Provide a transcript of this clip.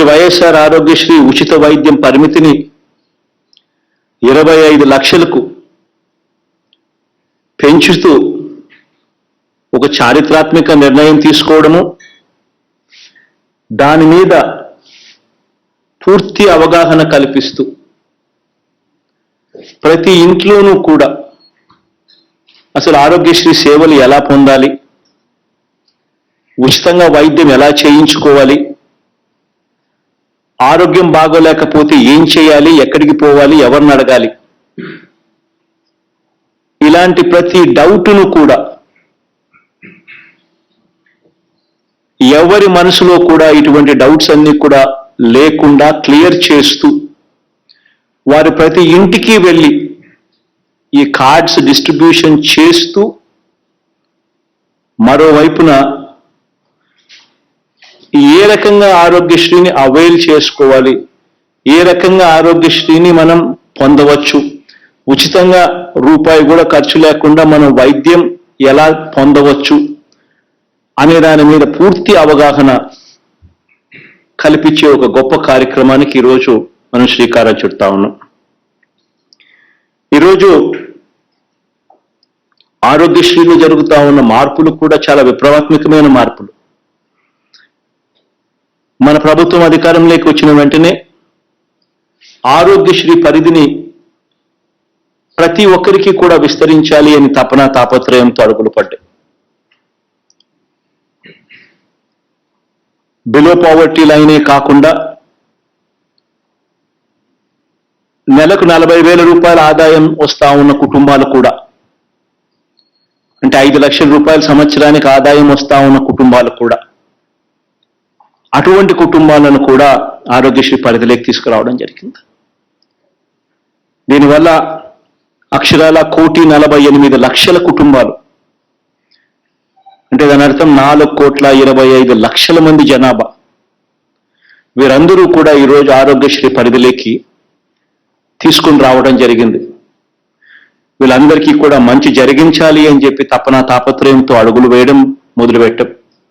ఈరోజు వైఎస్ఆర్ ఆరోగ్యశ్రీ ఉచిత వైద్యం పరిమితిని ఇరవై ఐదు లక్షలకు పెంచుతూ ఒక చారిత్రాత్మక నిర్ణయం తీసుకోవడము దాని మీద పూర్తి అవగాహన కల్పిస్తూ ప్రతి ఇంట్లోనూ కూడా అసలు ఆరోగ్యశ్రీ సేవలు ఎలా పొందాలి ఉచితంగా వైద్యం ఎలా చేయించుకోవాలి ఆరోగ్యం బాగోలేకపోతే ఏం చేయాలి? ఎక్కడికి పోవాలి? ఎవరిని అడగాలి? ఇలాంటి ప్రతి డౌట్ను కూడా ఎవరి మనసులో కూడా ఇటువంటి డౌట్స్ అన్ని కూడా లేకుండా క్లియర్ చేస్తూ వారు ప్రతి ఇంటికి వెళ్ళి ఈ కార్డ్స్ డిస్ట్రిబ్యూషన్ చేస్తూ మరోవైపున రకంగా ఆరోగ్యశ్రీని అవైల్ చేసుకోవాలి. ఏ రకంగా ఆరోగ్యశ్రీని మనం పొందవచ్చు? ఉచితంగా రూపాయి కూడా ఖర్చు లేకుండా మనం వైద్యం ఎలా పొందవచ్చు? అనే దాని మీద పూర్తి అవగాహన కల్పించే ఒక గొప్ప కార్యక్రమానికి ఈరోజు మనం శ్రీకారం చుడతా ఉన్నాం. ఈరోజు ఆరోగ్యశ్రీలో జరుగుతూ ఉన్న మార్పులు కూడా చాలా విప్లవాత్మకమైన మార్పులు. మన ప్రభుత్వం అధికారంలోకి వచ్చిన వెంటనే ఆరోగ్యశ్రీ పరిధిని ప్రతి ఒక్కరికి కూడా విస్తరించాలి అని తపన తాపత్రయంతో అడుగులు పడ్డాయి. బిలో పావర్టీ లైనే కాకుండా నెలకు నలభై వేల రూపాయల ఆదాయం వస్తా ఉన్న కుటుంబాలు కూడా అంటే ఐదు లక్షల రూపాయల సంవత్సరానికి ఆదాయం వస్తా ఉన్న కుటుంబాలు కూడా అటువంటి కుటుంబాలను కూడా ఆరోగ్యశ్రీ పరిధిలోకి తీసుకురావడం జరిగింది. దీనివల్ల అక్షరాల కోటి నలభై ఎనిమిది లక్షల కుటుంబాలు అంటే దాని అర్థం నాలుగు కోట్ల ఇరవై ఐదు లక్షల మంది జనాభా. వీరందరూ కూడా ఈరోజు ఆరోగ్యశ్రీ పరిధిలోకి తీసుకుని రావడం జరిగింది. వీళ్ళందరికీ కూడా మంచి జరిగించాలి అని చెప్పి తపన తాపత్రయంతో అడుగులు వేయడం మొదలుపెట్టాం.